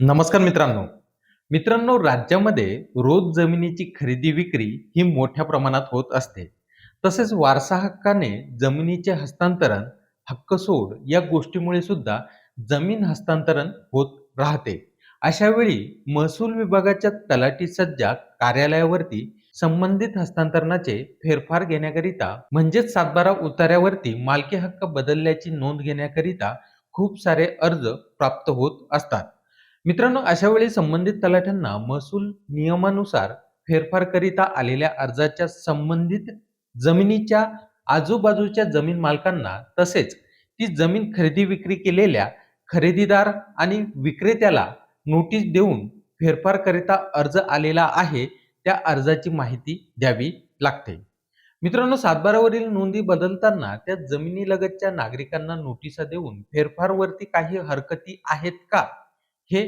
नमस्कार मित्रांनो. मित्रांनो राज्यामध्ये रोज जमिनीची खरेदी विक्री ही मोठ्या प्रमाणात होत असते. तसेच वारसा हक्काने जमिनीचे हस्तांतरण हक्क सोड या गोष्टीमुळे सुद्धा जमीन हस्तांतरण होत राहते. अशा वेळी महसूल विभागाच्या तलाठी सज्जा कार्यालयावरती संबंधित हस्तांतरणाचे फेरफार घेण्याकरिता म्हणजेच सातबारा उतार्यावरती मालकी हक्क बदलल्याची नोंद घेण्याकरिता खूप सारे अर्ज प्राप्त होत असतात. मित्रांनो अशा वेळी संबंधित तलाठ्यांना महसूल नियमानुसार फेरफार करिता आलेल्या अर्जाच्या संबंधित जमिनीच्या आजूबाजूच्या जमीन मालकांना तसेच ती जमीन खरेदी विक्री केलेल्या खरेदीदार आणि विक्रेत्याला नोटीस देऊन फेरफार करिता अर्ज आलेला आहे त्या अर्जाची माहिती द्यावी लागते. मित्रांनो सातबारावरील नोंदी बदलताना त्या जमिनीलगतच्या नागरिकांना नोटिसा देऊन फेरफारवरती काही हरकती आहेत का? हे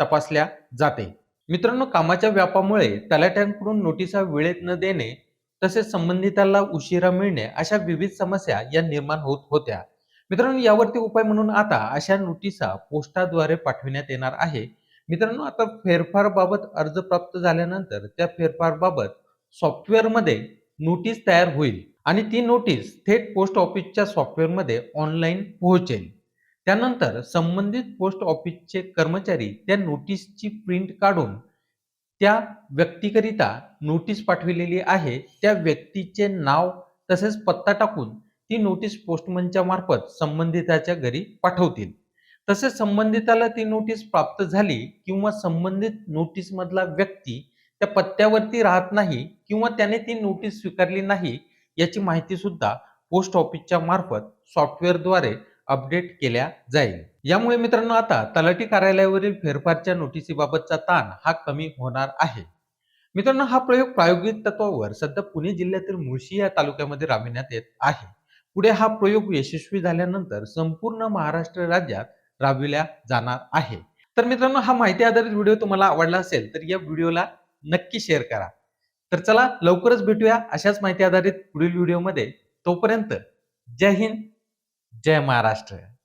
तपासल्या जाते. मित्रांनो कामाच्या व्यापामुळे तलाट्यांकडून नोटिसा वेळेत न देणे तसेच संबंधिताला उशिरा मिळणे अशा विविध समस्या या निर्माण होत होत्या. मित्रांनो यावरती उपाय म्हणून आता अशा नोटिसा पोस्टाद्वारे पाठविण्यात येणार आहे. मित्रांनो आता फेरफार बाबत अर्ज प्राप्त झाल्यानंतर त्या फेरफार बाबत सॉफ्टवेअरमध्ये नोटीस तयार होईल आणि ती नोटीस थेट पोस्ट ऑफिसच्या सॉफ्टवेअरमध्ये ऑनलाईन पोहोचेल. त्यानंतर संबंधित पोस्ट ऑफिसचे कर्मचारी त्या नोटीसची प्रिंट काढून त्या व्यक्तीकरिता नोटीस पाठविलेली आहे. त्या व्यक्तीचे नाव तसेच पत्ता टाकून ती नोटीस पोस्टमनच्या मार्फत संबंधिताच्या घरी पाठवतील. तसेच संबंधिताला ती नोटीस प्राप्त झाली किंवा संबंधित नोटीसमधला व्यक्ती त्या पत्त्यावरती राहत नाही किंवा त्याने ती नोटीस स्वीकारली नाही याची माहिती सुद्धा पोस्ट ऑफिसच्या मार्फत सॉफ्टवेअरद्वारे अपडेट केल्या जाईल. यामुळे मित्रांनो आता तलाठी कार्यालयावरील फेरफारच्या नोटिसीबाबतचा ताण हा कमी होणार आहे. मित्रांनो हा प्रयोग प्रायोगिक तत्वावर सध्या पुणे जिल्ह्यातील मुळशी या तालुक्यामध्ये राबविण्यात येत आहे. पुढे हा प्रयोग यशस्वी झाल्यानंतर संपूर्ण महाराष्ट्र राज्यात राबविल्या जाणार आहे. तर मित्रांनो हा माहिती आधारित व्हिडिओ तुम्हाला आवडला असेल तर या व्हिडिओला नक्की शेअर करा. तर चला लवकरच भेटूया अशाच माहिती आधारित पुढील व्हिडिओमध्ये. तोपर्यंत जय हिंद. जय महाराष्ट्र.